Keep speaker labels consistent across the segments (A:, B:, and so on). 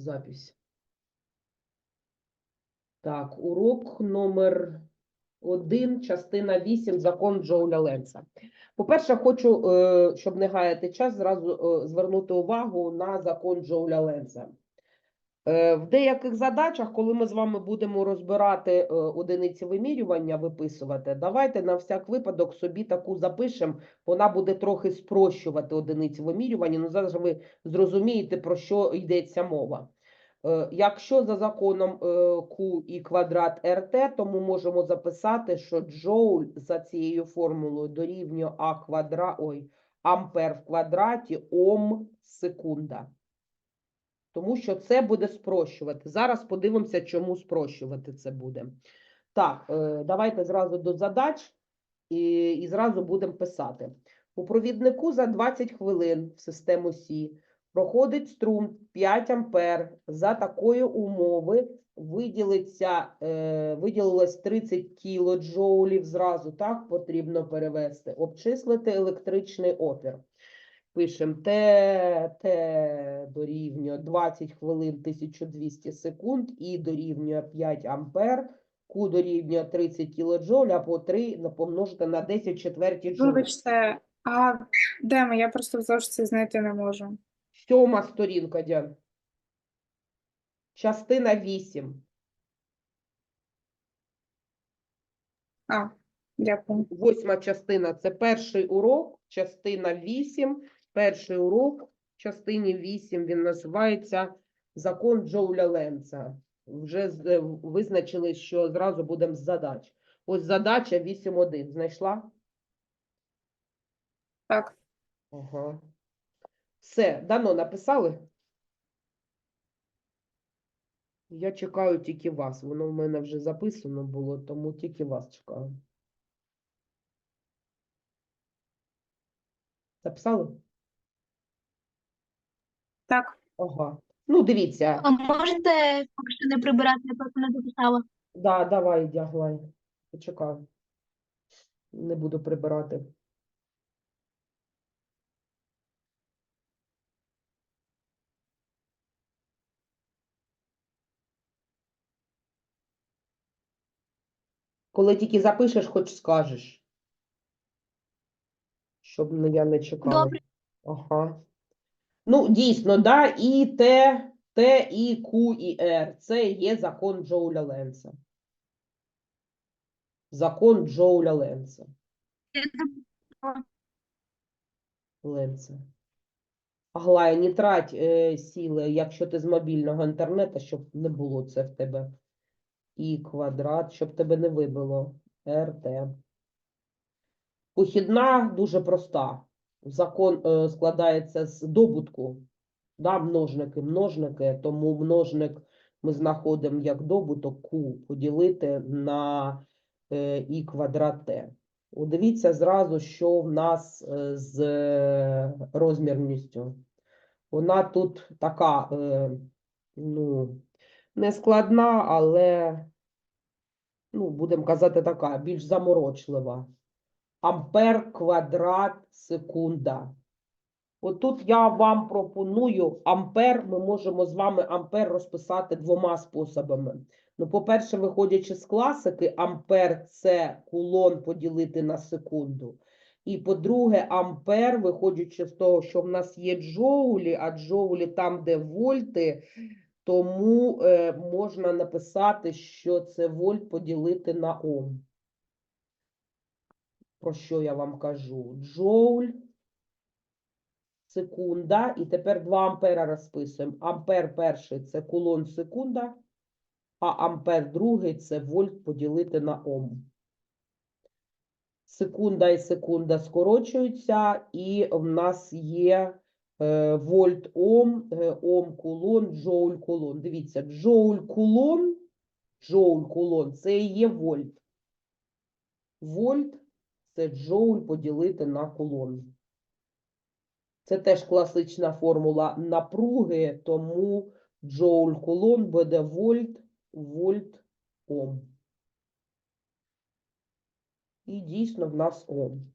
A: запись. Так, урок номер один, частина 8, закон Джоуля Ленца. По-перше, хочу, е, щоб не гаяти час, зразу е, звернути увагу на закон Джоуля Ленца. Е, В деяких задачах, коли ми з вами будемо розбирати е, одиниці вимірювання, виписувати, давайте на всяк випадок собі таку запишемо, вона буде трохи спрощувати одиниці вимірювання. Ну, зараз ви зрозумієте, про що йдеться мова. Е, Якщо за законом Q і квадрат РТ, то ми можемо записати, що джоуль за цією формулою дорівнює А квадра, ой, ампер в квадраті ом секунда. Тому що це буде спрощувати. Зараз подивимося, чому спрощувати це буде. Так, е, давайте зразу до задач і, і зразу будемо писати. У провіднику за 20 хвилин в систему Сі проходить струм 5 ампер. За такої умови виділиться, е, виділилось 30 кілоджоулів зразу, так потрібно перевести. Обчислити електричний опір. Пишемо Т, Т дорівнює 20 хвилин 1200 секунд і дорівнює 5 ампер. Q дорівнює 30 кілоджоуль, а по 3 помножити на 10 четверті джоуль.
B: Вибачте, а де ми? Я просто в зошиті знайти не можу.
A: Сьома сторінка, Діан. Частина 8.
B: А, дякую.
A: Восьма частина це перший урок, частина 8. Перший урок в частині 8 він називається Закон Джоуля Ленца. Вже е, визначили, що зразу будемо з задач. Ось задача 8.1. Знайшла?
B: Так,
A: Ага. Все, дано написали? Я чекаю тільки вас. Воно в мене вже записано було, тому тільки вас чекаю. Записали?
B: Так,
A: Ага. Ну, дивіться.
C: А можете поки що не прибирати, я просто не записала.
A: Да, давай, дяглай. Почекаю. Не буду прибирати. Коли тільки запишеш, хоч скажеш. Щоб я не чекала.
C: Добре.
A: Ага. Ну, дійсно, да, і Т, Т, і Q, і R. Це є закон Джоуля Ленца. Закон Джоуля Ленца. Ленца. Аглая, не трать е, сіли, якщо ти з мобільного інтернету, щоб не було це в тебе. І квадрат, щоб тебе не вибило. РТ. Похідна дуже проста. Закон е, складається з добутку. Да, множники, множники, тому множник ми знаходимо як добуток Q поділити на е, і квадрат Т. Дивіться зразу, що в нас е, з е, розмірністю. Вона тут така, е, ну, не складна, але, ну, будемо казати, така, більш заморочлива. Ампер квадрат секунда. От тут я вам пропоную ампер, ми можемо з вами ампер розписати двома способами. Ну, по-перше, виходячи з класики, ампер це кулон поділити на секунду. І по-друге, ампер, виходячи з того, що в нас є джоулі, а джоулі там, де вольти, тому е, можна написати, що це вольт поділити на ом. Про що я вам кажу? Джоуль, секунда, і тепер 2 ампера розписуємо. Ампер перший це кулон секунда, а ампер другий це вольт поділити на ом. Секунда і секунда скорочуються, і в нас є е, вольт ом, е, ом кулон, джоуль кулон. Дивіться, джоуль кулон, джоуль кулон це і є вольт. Вольт це джоуль поділити на кулон. Це теж класична формула напруги, тому джоуль кулон буде вольт, вольт ом. І дійсно в нас ом.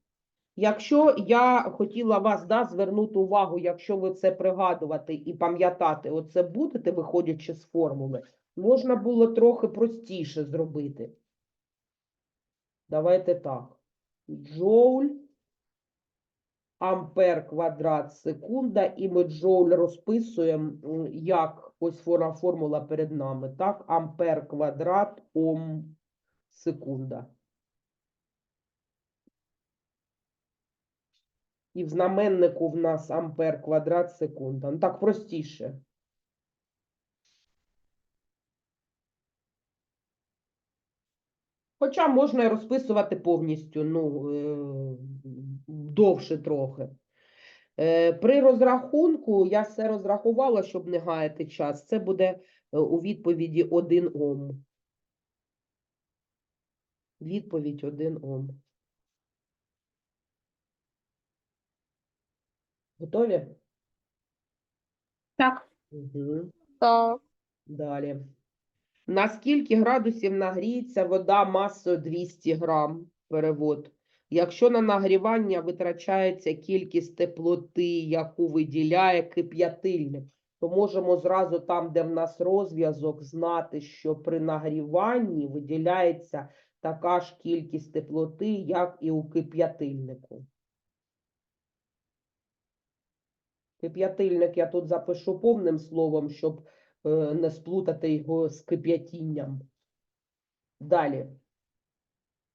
A: Якщо я хотіла вас да, звернути увагу, якщо ви це пригадувати і пам'ятати, оце будете, виходячи з формули, можна було трохи простіше зробити. Давайте так. Джоуль, ампер квадрат секунда, і ми джоуль розписуємо, як ось формула перед нами, так? Ампер квадрат ом секунда. І в знаменнику в нас ампер квадрат секунда. Ну так простіше. Хоча можна і розписувати повністю, ну, е, довше трохи. Е, При розрахунку я все розрахувала, щоб не гаяти час. Це буде е, у відповіді 1 Ом. Відповідь 1 Ом. Готові?
B: Так,
A: Угу.
D: Так.
A: Далі. На скільки градусів нагріється вода масою 200 грам? Перевод. Якщо на нагрівання витрачається кількість теплоти, яку виділяє кип'ятильник, то можемо зразу там, де в нас розв'язок, знати, що при нагріванні виділяється така ж кількість теплоти, як і у кип'ятильнику. Кип'ятильник я тут запишу повним словом, щоб не сплутати його з кип'ятінням. Далі.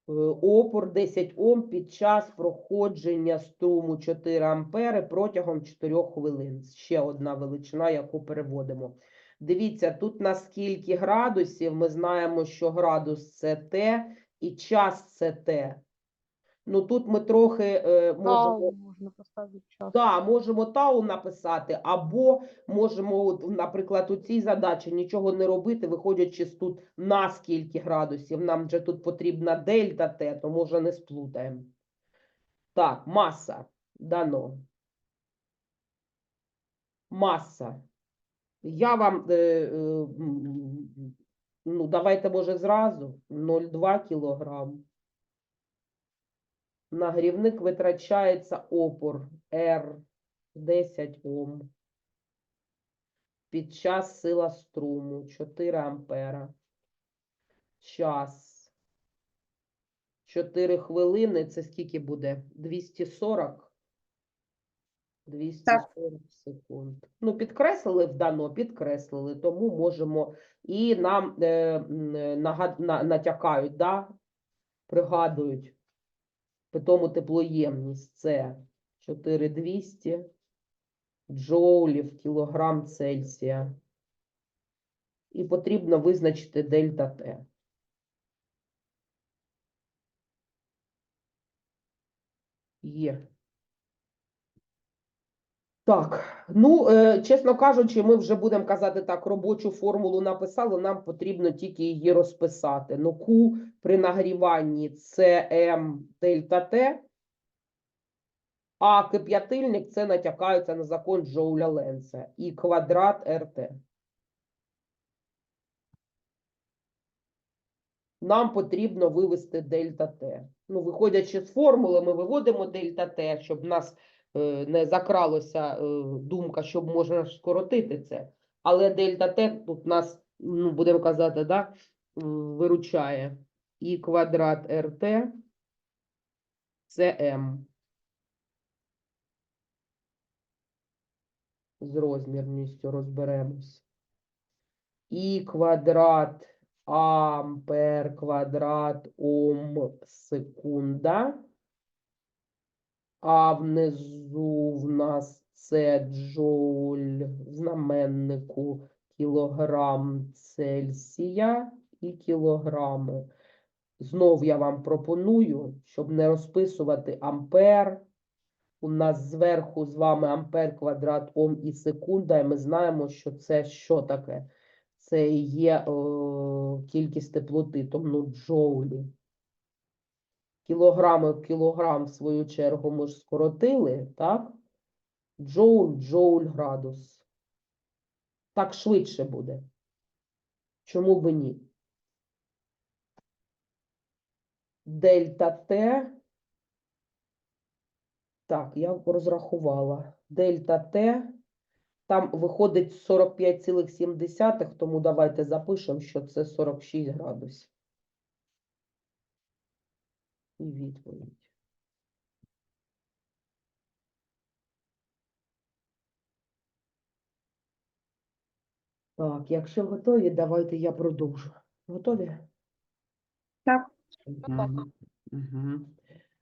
A: Е, Опор 10 Ом під час проходження струму 4 ампери протягом 4 хвилин. Ще одна величина, яку переводимо. Дивіться, тут на скільки градусів ми знаємо, що градус це Т і час це Т. Ну тут ми трохи е, можемо.
D: Можна поставити час.
A: Да, можемо тау написати, або можемо, от, наприклад, у цій задачі нічого не робити, виходячи з тут на скільки градусів. Нам вже тут потрібна дельта Т, то може не сплутаємо. Так, маса дано. Маса. Я вам, е, е, ну, давайте, може, зразу 0,2 кілограм. Нагрівник витрачається опор R 10 Ом. Під час сила струму 4 ампера. Час. 4 хвилини. Це скільки буде? 240? 240 секунд. Ну, підкреслили в дано, підкреслили, тому можемо і нам е, е, нагад- на, натякають, да? пригадують. Питому теплоємність це 4200 джоулів кілограм Цельсія. І потрібно визначити дельта Т. Є. Так, ну, е, чесно кажучи, ми вже будемо казати так, робочу формулу написали, нам потрібно тільки її розписати. Ну, Q при нагріванні це М дельта Т, а кип'ятильник це натякається на закон Джоуля Ленца і квадрат РТ. Нам потрібно вивести дельта Т. Ну, виходячи з формули, ми виводимо дельта Т, щоб нас не закралося е, думка, щоб можна скоротити це. Але дельта Т тут нас, ну, будемо казати, да, виручає. І квадрат РТ це М. З розмірністю розберемось. І квадрат ампер квадрат ом секунда. А внизу в нас це джоуль в знаменнику кілограм Цельсія і кілограми. Знов я вам пропоную, щоб не розписувати ампер. У нас зверху з вами ампер квадрат ом і секунда, і ми знаємо, що це що таке? Це є о, кількість теплоти, тому джоулі. Кілограми в кілограм, в свою чергу, ми ж скоротили, так? Джоуль, джоуль, градус. Так швидше буде. Чому би ні? Дельта Т Так, я розрахувала. Дельта Т. Там виходить 45,7, тому давайте запишемо, що це 46 градусів. І відповідь. Так, якщо готові, давайте я продовжу. Готові?
B: Так.
A: Мгм.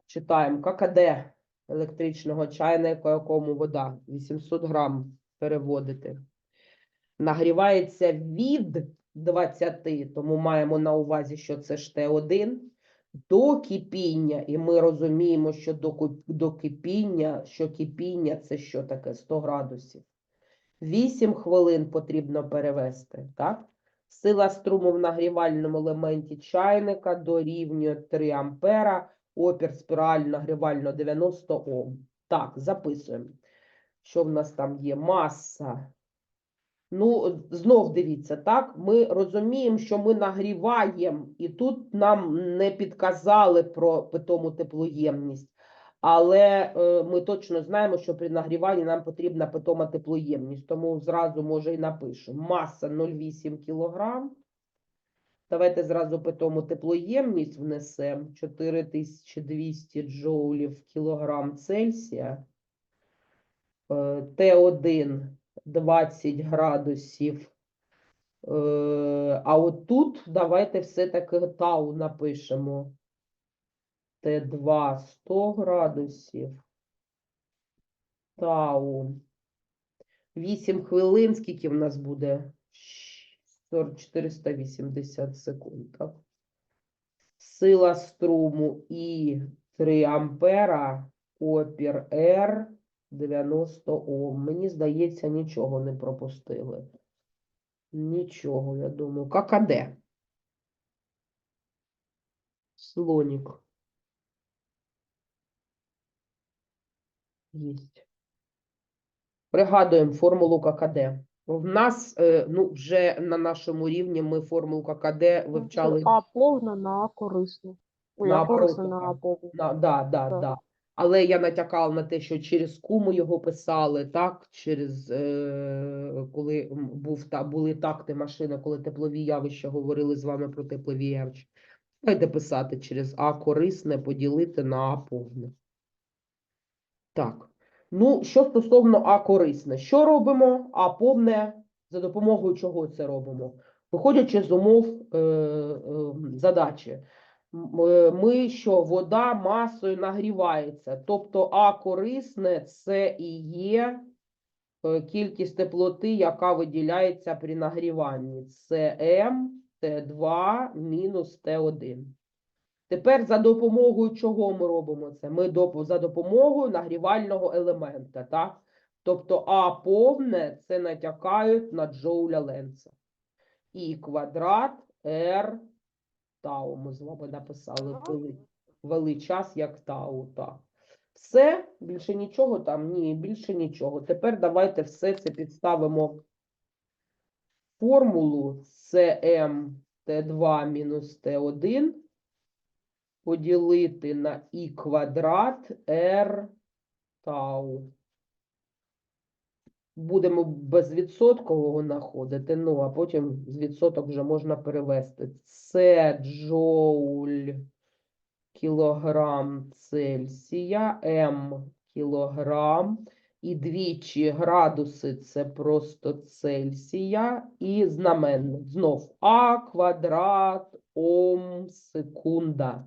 A: Читаємо. ККД електричного чайника, якому вода 800 грам переводити. Нагрівається від 20, тому маємо на увазі, що це ж Т1, до кипіння. І ми розуміємо, що до, до кипіння, що кипіння це що таке? 100 градусів. 8 хвилин потрібно перевести, так? Сила струму в нагрівальному елементі чайника дорівнює 3 ампера, опір спіраль нагрівально 90 Ом. Так, записуємо. Що в нас там є? Маса. Ну, знов дивіться, так? Ми розуміємо, що ми нагріваємо, і тут нам не підказали про питому теплоємність. Але е, ми точно знаємо, що при нагріванні нам потрібна питома теплоємність, тому зразу, може, і напишемо. Маса 0,8 кг. Давайте зразу питому теплоємність внесемо 4200 джоулів кілограм Цельсія. Е, Т1 20 градусів. Е, А от тут давайте все-таки тау напишемо. Т2 100 градусів. Тау. 8 хвилин, скільки в нас буде? 480 секунд, так? Сила струму І 3 ампера, опір Р 90 Ом. Мені здається, нічого не пропустили. Нічого, я думаю. ККД. Слонік. Єсть. Пригадуємо формулу ККД. В нас, е, ну, вже на нашому рівні ми формулу ККД вивчали.
D: А повна на корисну.
A: На
D: а корисна
A: повну,
D: на
A: так. Да, да, да,
D: Так.
A: да. Але я натякала на те, що через куму його писали, так? Через е, коли був та були такти машини, коли теплові явища говорили з вами про теплові явища. Давайте писати через А корисне поділити на А повне. Так. Ну, що стосовно А корисне, що робимо? А повне за допомогою чого це робимо? Виходячи з умов е, е, задачі. Е, Ми що вода масою нагрівається, тобто А корисне це і є е, кількість теплоти, яка виділяється при нагріванні. Це М Т2 мінус Т1. Тепер за допомогою чого ми робимо це? Ми за допомогою нагрівального елемента, так? Тобто А повне це натякають на джоуля Ленца. І квадрат R тау. Ми з вами написали, ввели час як тау. Так. Все, більше нічого там? Ні, більше нічого. Тепер давайте все це підставимо формулу CM Т2 мінус Т1 поділити на і квадрат R тау. Будемо безвідсоткового знаходити, ну, а потім з відсоток вже можна перевести. Це джоуль кілограм Цельсія, М кілограм, і двічі градуси це просто Цельсія, і знаменник знов А квадрат Ом секунда.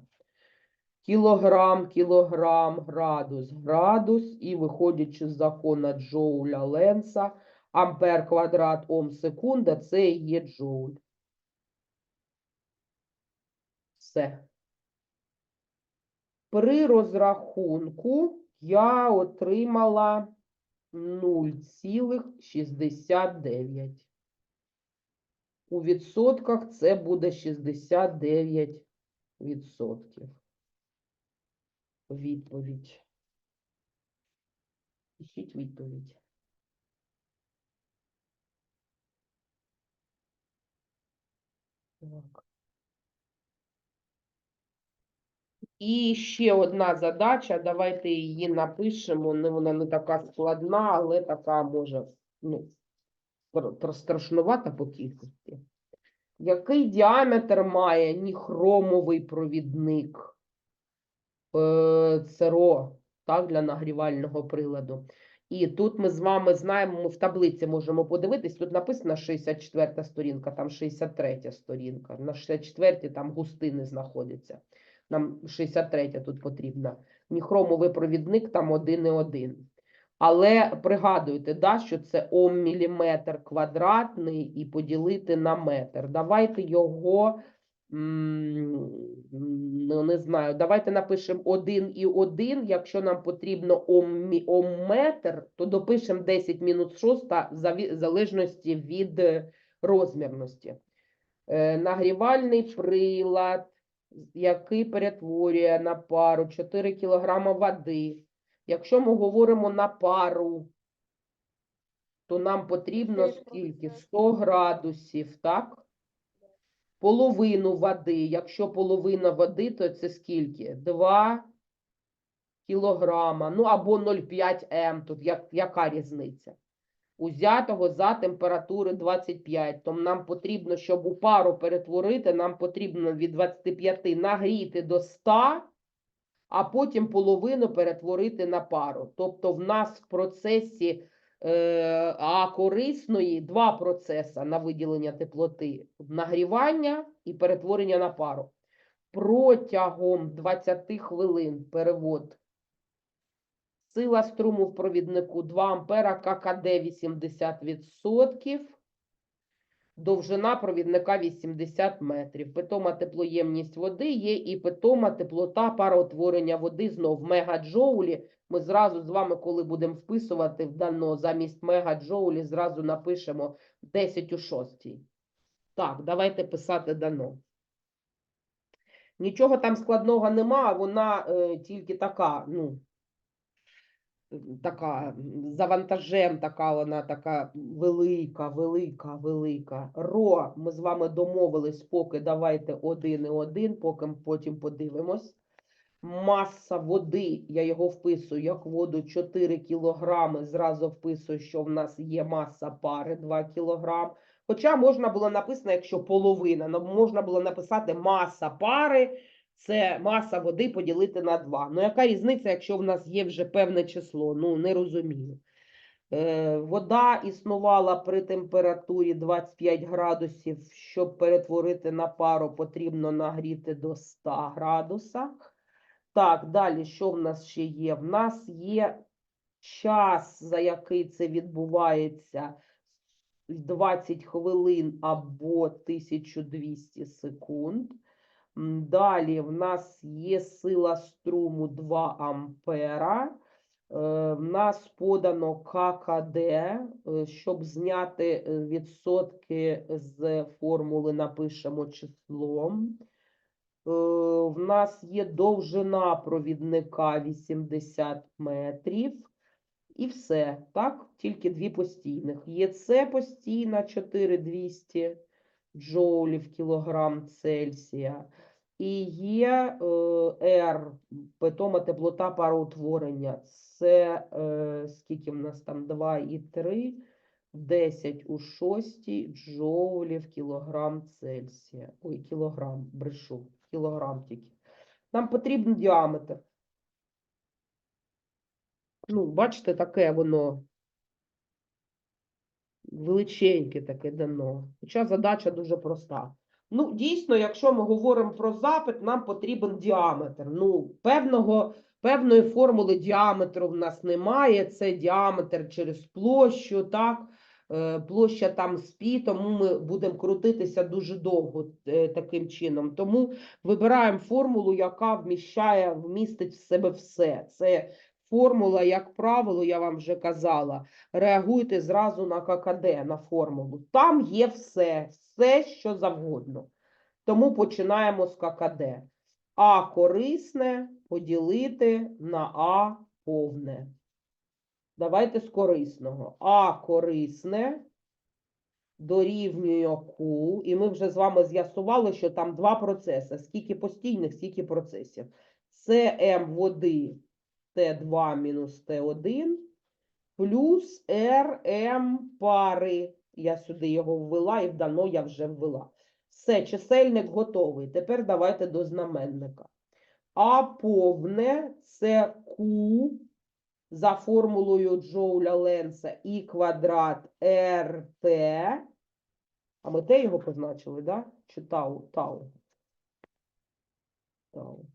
A: Кілограм, кілограм, градус, градус, і виходячи з закона Джоуля Ленса, ампер квадрат Ом секунда це і є джоуль. Все. При розрахунку я отримала 0,69. У відсотках це буде 69 відсотків. Відповідь. Пишіть відповідь. Так. І ще одна задача, давайте її напишемо. Не вона не така складна, але така може ну, тр- тр- страшнувата по кількості. Який діаметр має ніхромовий провідник? Е, ЦРО, так, для нагрівального приладу. І тут ми з вами знаємо, ми в таблиці можемо подивитись, тут написано 64 сторінка, там 63 сторінка. На 64 там густини знаходяться. Нам 63 тут потрібна. Ніхромовий провідник там 1,1. Але пригадуйте, да, що це ом міліметр квадратний і поділити на метр. Давайте його, ну не знаю, давайте напишемо 1 і 1. Якщо нам потрібно ом, мі- то допишемо 10 мінус 6 в залежності від е, розмірності. Е, Нагрівальний прилад, який перетворює на пару 4 кг води. Якщо ми говоримо на пару, то нам потрібно скільки? 100 градусів, так? Половину води. Якщо половина води, то це скільки? 2 кілограма. Ну або 0,5 М. Тут як, яка різниця? Узятого за температури 25. Тому нам потрібно, щоб у пару перетворити, нам потрібно від 25 нагріти до 100, а потім половину перетворити на пару. Тобто в нас в процесі а корисної два процеси на виділення теплоти: нагрівання і перетворення на пару. Протягом 20 хвилин перевод. Сила струму в провіднику 2 ампера, ККД 80%. Довжина провідника 80 метрів. Питома теплоємність води є і питома теплота пароутворення води знов в мегаджоулі. Ми зразу з вами, коли будемо вписувати в дано замість мегаджоулі, зразу напишемо 10 у 6. Так, давайте писати дано. Нічого там складного нема, вона е, тільки така, ну, така за така вона така велика, велика, велика. Ро, ми з вами домовились, поки давайте один і один, поки потім подивимось. Маса води, я його вписую як воду 4 кілограми, зразу вписую, що в нас є маса пари 2 кілограм. Хоча можна було написано, якщо половина, можна було написати маса пари, це маса води поділити на 2. Ну, яка різниця, якщо в нас є вже певне число? Ну, не розумію. Е, вода існувала при температурі 25 градусів. Щоб перетворити на пару, потрібно нагріти до 100 градуса. Так, далі, що в нас ще є? В нас є час, за який це відбувається, 20 хвилин або 1200 секунд. Далі в нас є сила струму 2 ампера. Е, В нас подано ККД. Е, Щоб зняти е, відсотки з формули, напишемо числом. В нас є довжина провідника 80 метрів. І все, так? Тільки дві постійних. ЄЦ постійна 4200 джоулів кілограм Цельсія. І є е, R, питома теплота пароутворення. Це е, скільки в нас там 2 і 3, 10 у 6 джоулів кілограм Цельсія. Ой, кілограм, брешу, кілограм тільки. Нам потрібен діаметр. Ну, бачите, таке воно величеньке таке дано. Хоча задача дуже проста. Ну, дійсно, якщо ми говоримо про запит, нам потрібен діаметр. Ну, певного, певної формули діаметру в нас немає. Це діаметр через площу, так? Е, Площа там спі, тому ми будемо крутитися дуже довго е, таким чином. Тому вибираємо формулу, яка вміщає, вмістить в себе все. Це формула, як правило, я вам вже казала, реагуйте зразу на ККД, на формулу. Там є все, все, що завгодно. Тому починаємо з ККД. А корисне поділити на А повне. Давайте з корисного. А корисне дорівнює Q, і ми вже з вами з'ясували, що там два процеси. Скільки постійних, скільки процесів. СМ води Т2 мінус Т1 плюс РМ пари. Я сюди його ввела і в дано я вже ввела. Все, чисельник готовий. Тепер давайте до знаменника. А повне це Q за формулою Джоуля Ленса і квадрат РТ. А ми те його позначили, да? Чи тау? Тау. Тау.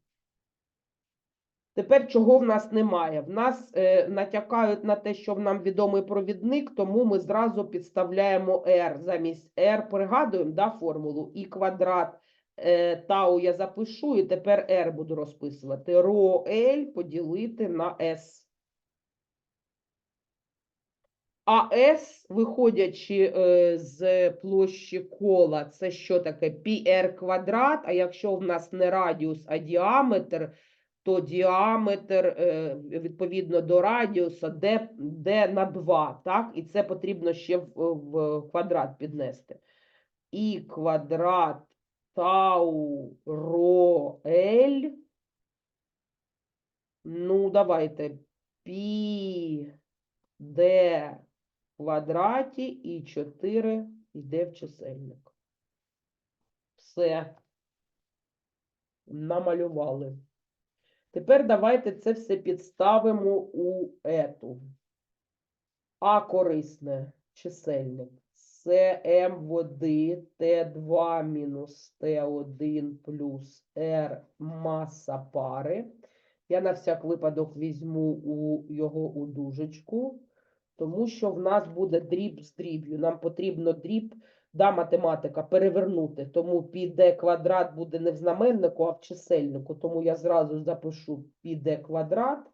A: Тепер чого в нас немає? В нас е, натякають на те, що нам відомий провідник, тому ми зразу підставляємо R. Замість R пригадуємо да, формулу і квадрат е, тау я запишу, і тепер R буду розписувати. Ро L поділити на S. А S, виходячи е, з площі кола, це що таке? πr квадрат, а якщо в нас не радіус, а діаметр, то діаметр е, відповідно до радіуса d, d на 2, так? І це потрібно ще в, квадрат піднести. І квадрат тау ро L. Ну, давайте. Пі d квадраті і 4 йде в чисельник. Все. Намалювали. Тепер давайте це все підставимо у ету. А корисне чисельник. Це М води Т2 мінус Т1 плюс Р маса пари. Я на всяк випадок візьму у його у дужечку, тому що в нас буде дріб з дріб'ю. Нам потрібно дріб, да, математика, перевернути. Тому піде квадрат буде не в знаменнику, а в чисельнику. Тому я зразу запишу піде квадрат,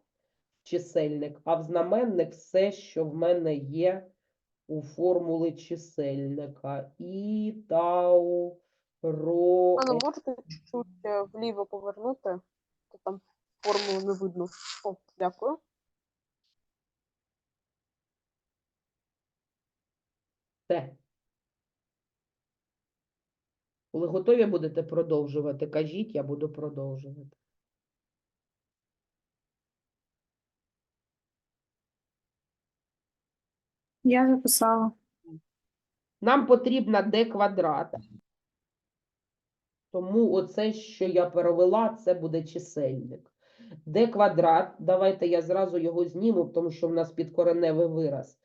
A: чисельник, а в знаменник все, що в мене є у формули чисельника. І тау ро.
D: А ну можете чуть е, вліво повернути, то там формулу не видно. О, дякую.
A: Все. Коли готові будете продовжувати, кажіть, я буду продовжувати.
B: Я записала.
A: Нам потрібна d квадрат. Тому оце, що я перевела, це буде чисельник. d квадрат, давайте я зразу його зніму, тому що в нас підкореневий вираз.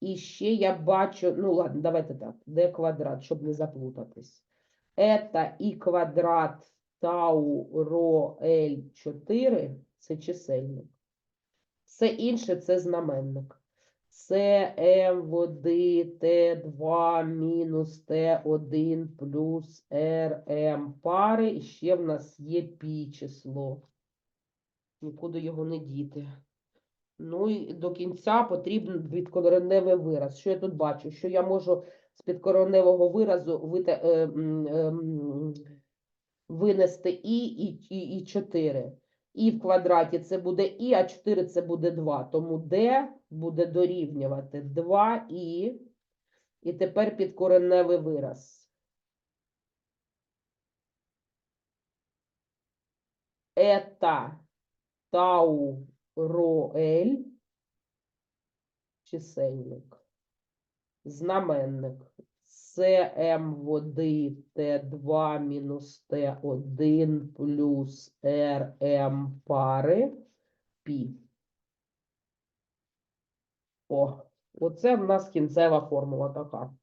A: І ще я бачу, ну ладно, давайте так, d квадрат, щоб не заплутатись. Ета і квадрат тау ро L 4 це чисельник. Все інше це знаменник. Це М води Т2 мінус Т1 плюс РМ пари. І ще в нас є пі число. Нікуди його не діти. Ну і до кінця потрібен підкореневий вираз. Що я тут бачу? Що я можу з підкореневого виразу вите, е, е, винести і, і, і, і 4. І в квадраті це буде і, а 4 це буде 2. Тому d буде дорівнювати 2і. І тепер підкореневий вираз. Ета тау ро L чисельник. Знаменник. Це М води Т2 мінус Т1 плюс РМ пари пі. О, оце в нас кінцева формула така.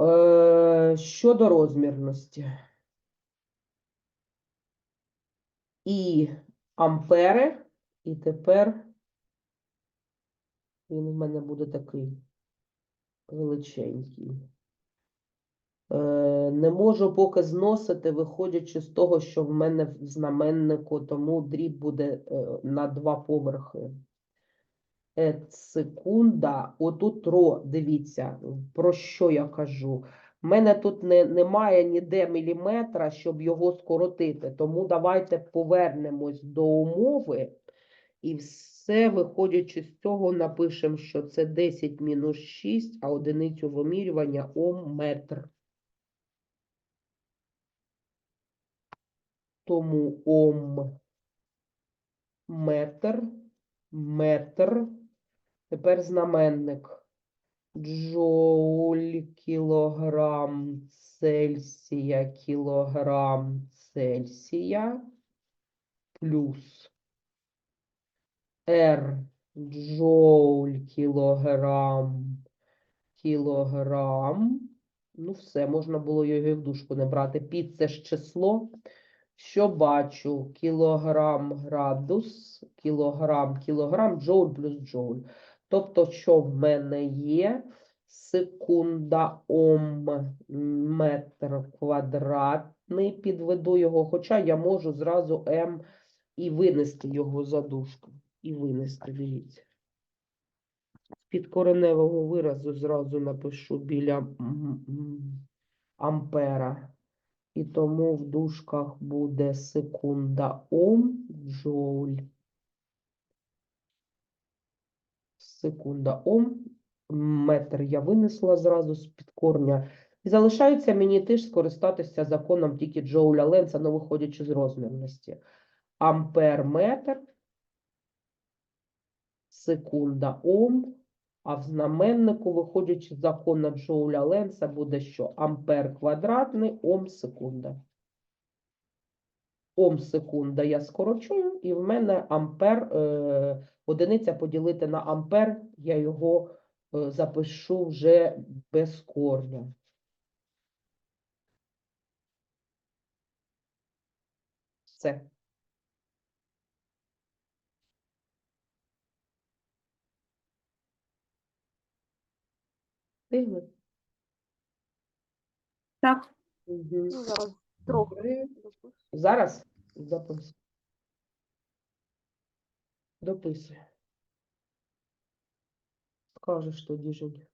A: Е, щодо розмірності. І ампери, і тепер він у мене буде такий величенький. Е, не можу поки зносити, виходячи з того, що в мене в знаменнику, тому дріб буде е, на два поверхи. Ет секунда, отут ро, дивіться, про що я кажу. В мене тут не, немає ніде міліметра, щоб його скоротити, тому давайте повернемось до умови. І все, виходячи з цього, напишемо, що це 10 мінус 6, а одиницю вимірювання ом метр. Тому ом метр, метр. Тепер знаменник. Джоуль, кілограм Цельсія, кілограм Цельсія плюс R джоуль, кілограм, кілограм. Ну, все, можна було його і в дужку не брати. Під це ж число. Що бачу? Кілограм градус, кілограм, кілограм, джоуль плюс джоуль. Тобто, що в мене є? Секунда ом метр квадратний, підведу його, хоча я можу зразу М і винести його за дужку. І винести, дивіться. Під кореневого виразу зразу напишу біля ампера. І тому в дужках буде секунда ом джоуль. Секунда ом. Метр я винесла зразу з-під корня. І залишається мені теж скористатися законом тільки Джоуля Ленца, но виходячи з розмірності. Ампер метр, секунда ом, а в знаменнику, виходячи з закона Джоуля Ленца, буде що? Ампер квадратний, ом секунда. Ом секунда я скорочую, і в мене ампер, е, одиниця поділити на ампер, я його е, запишу вже без корня. Все. Встигли?
B: Так,
A: Мгм.
D: Ну, зараз трохи.
A: Зараз записуй. Дописуй. Скажеш тоді, Жень.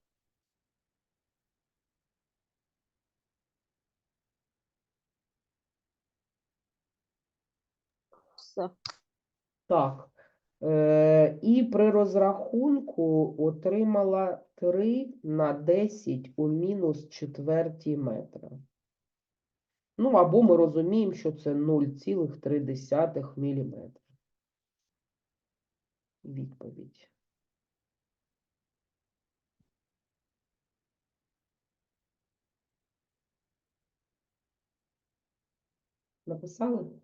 D: Все.
A: Так. Е, і при розрахунку отримала 3 на 10 у мінус четвертій метра. Ну, або ми розуміємо, що це 0,3 мм. Відповідь. Написали?